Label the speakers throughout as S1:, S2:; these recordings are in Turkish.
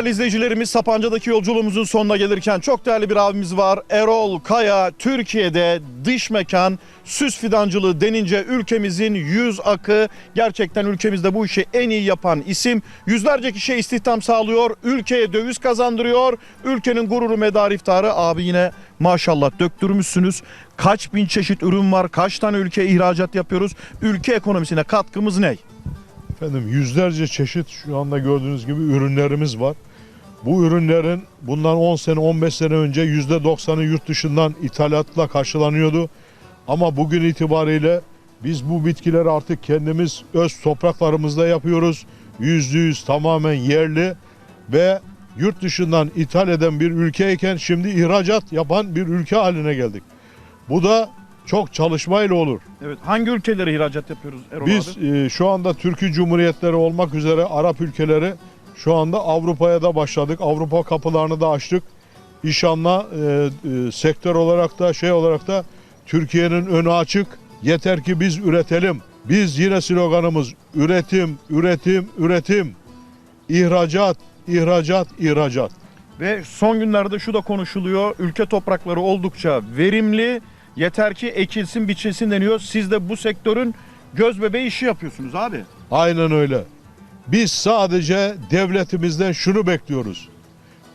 S1: Değerli izleyicilerimiz Sapanca'daki yolculuğumuzun sonuna gelirken çok değerli bir abimiz var. Erol Kaya Türkiye'de dış mekan süs fidancılığı denince ülkemizin yüz akı gerçekten ülkemizde bu işi en iyi yapan isim. Yüzlerce kişiye istihdam sağlıyor, ülkeye döviz kazandırıyor. Ülkenin gururu medar iftarı abi yine maşallah döktürmüşsünüz. Kaç bin çeşit ürün var, kaç tane ülkeye ihracat yapıyoruz. Ülke ekonomisine katkımız ne?
S2: Efendim yüzlerce çeşit şu anda gördüğünüz gibi ürünlerimiz var. Bu ürünlerin bundan 10 sene 15 sene önce %90'ı yurt dışından ithalatla karşılanıyordu. Ama bugün itibariyle biz bu bitkileri artık kendimiz öz topraklarımızda yapıyoruz. Yüzde yüz tamamen yerli ve yurt dışından ithal eden bir ülkeyken şimdi ihracat yapan bir ülke haline geldik. Bu da çok çalışmayla olur.
S1: Evet, hangi ülkelere ihracat yapıyoruz Erol
S2: Biz
S1: abi?
S2: e, şu anda Türkiye Cumhuriyetleri olmak üzere Arap ülkeleri şu anda Avrupa'ya da başladık. Avrupa kapılarını da açtık. İnşallah e, e, sektör olarak da şey olarak da Türkiye'nin önü açık. Yeter ki biz üretelim. Biz yine sloganımız üretim, üretim, üretim. İhracat, ihracat, ihracat.
S1: Ve son günlerde şu da konuşuluyor. Ülke toprakları oldukça verimli. Yeter ki ekilsin, biçilsin deniyor. Siz de bu sektörün göz bebeği işi yapıyorsunuz abi.
S2: Aynen öyle. Biz sadece devletimizden şunu bekliyoruz.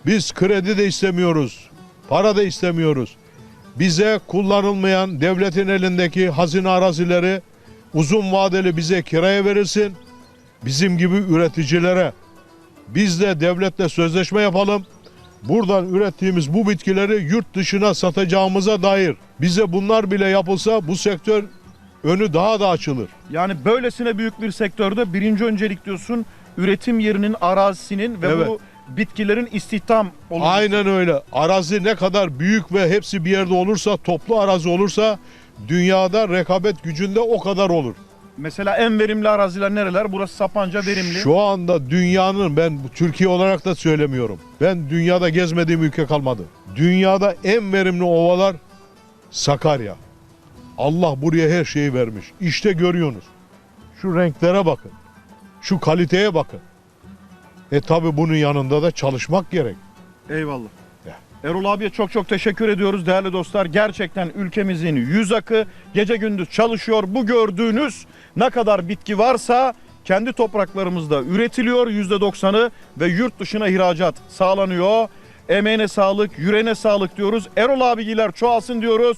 S2: Biz kredi de istemiyoruz. Para da istemiyoruz. Bize kullanılmayan devletin elindeki hazine arazileri uzun vadeli bize kiraya verilsin. Bizim gibi üreticilere. Biz de devletle sözleşme yapalım. Buradan ürettiğimiz bu bitkileri yurt dışına satacağımıza dair bize bunlar bile yapılsa bu sektör önü daha da açılır.
S1: Yani böylesine büyük bir sektörde birinci öncelik diyorsun üretim yerinin arazisinin ve
S2: Evet.
S1: bu bitkilerin istihdam olması.
S2: Aynen öyle. Arazi ne kadar büyük ve hepsi bir yerde olursa, toplu arazi olursa dünyada rekabet gücünde o kadar olur.
S1: Mesela en verimli araziler nereler? Burası Sapanca verimli.
S2: Şu anda dünyanın ben Türkiye olarak da söylemiyorum. Ben dünyada gezmediğim ülke kalmadı. Dünyada en verimli ovalar Sakarya. Allah buraya her şeyi vermiş. İşte görüyorsunuz. Şu renklere bakın. Şu kaliteye bakın. E tabi bunun yanında da çalışmak gerek.
S1: Eyvallah. Erol abiye çok çok teşekkür ediyoruz değerli dostlar. Gerçekten ülkemizin yüz akı gece gündüz çalışıyor. Bu gördüğünüz ne kadar bitki varsa kendi topraklarımızda üretiliyor %90'ı ve yurt dışına ihracat sağlanıyor. Emeğine sağlık, yüreğine sağlık diyoruz. Erol abigiler çoğalsın diyoruz.